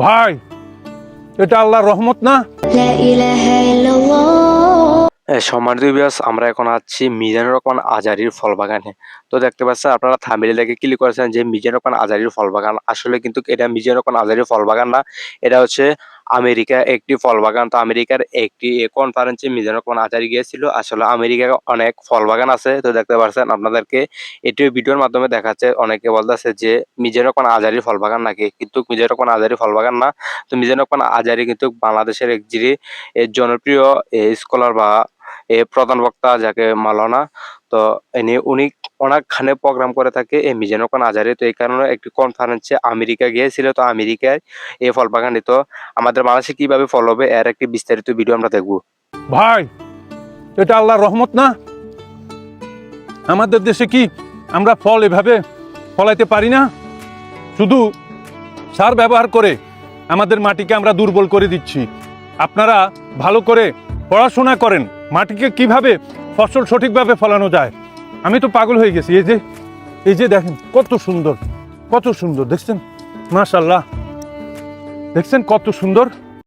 ভাই এটা আল্লাহর রহমত না? সম্মানিত আমরা এখন আছি মিজানুর রহমান আজারির ফল বাগানে তো দেখতে পাচ্ছেন আপনারা থামিলে দেখে ক্লিক করেছেন যে মিজানুর রহমান আজারির ফল বাগান আসলে কিন্তু এটা মিজানুর রহমান আজারির ফল বাগান না এটা হচ্ছে আমেরিকা একটি ফল বাগান তো আমেরিকার একটি কনফারেন্সে মিজানুর রহমান আচারি গিয়েছিল। আসলে আমেরিকায় অনেক ফল বাগান আছে, তো দেখতে পাচ্ছেন আপনাদেরকে। এটি ভিডিওর মাধ্যমে দেখাচ্ছে, অনেকে বলতেছে যে মিজানুর রহমান আজারির ফল বাগান নাকি? কিন্তু মিজানুর রহমান আজারি ফল বাগান না। তো মিজানুর রহমান আজারি কিন্তু বাংলাদেশের একজিরি যিনি জনপ্রিয় স্কলার বা এ প্রধান বক্তা যাকে মালানা। তো ইনি উনি অনেকখানে প্রোগ্রাম করে থাকে এই মিজানুকান আজারে তো এই কারণে একটি কনফারেন্সে আমেরিকা গিয়েছিল। তো আমেরিকায় এই ফল বাগানে তো আমাদের বাংলাদেশে কীভাবে ফল হবে এর একটি বিস্তারিত ভিডিও আমরা দেখব। ভাই, এটা আল্লাহর রহমত না? আমাদের দেশে কি আমরা ফল এভাবে ফলাইতে পারি না? শুধু সার ব্যবহার করে আমাদের মাটিকে আমরা দুর্বল করে দিচ্ছি। আপনারা ভালো করে পড়াশোনা করেন, মাটিকে কীভাবে ফসল সঠিকভাবে ফলানো যায়? আমি তো পাগল হয়ে গেছি, এই যে এই যে দেখেন, কত সুন্দর কত সুন্দর, দেখছেন? মাশাল্লাহ দেখছেন কত সুন্দর?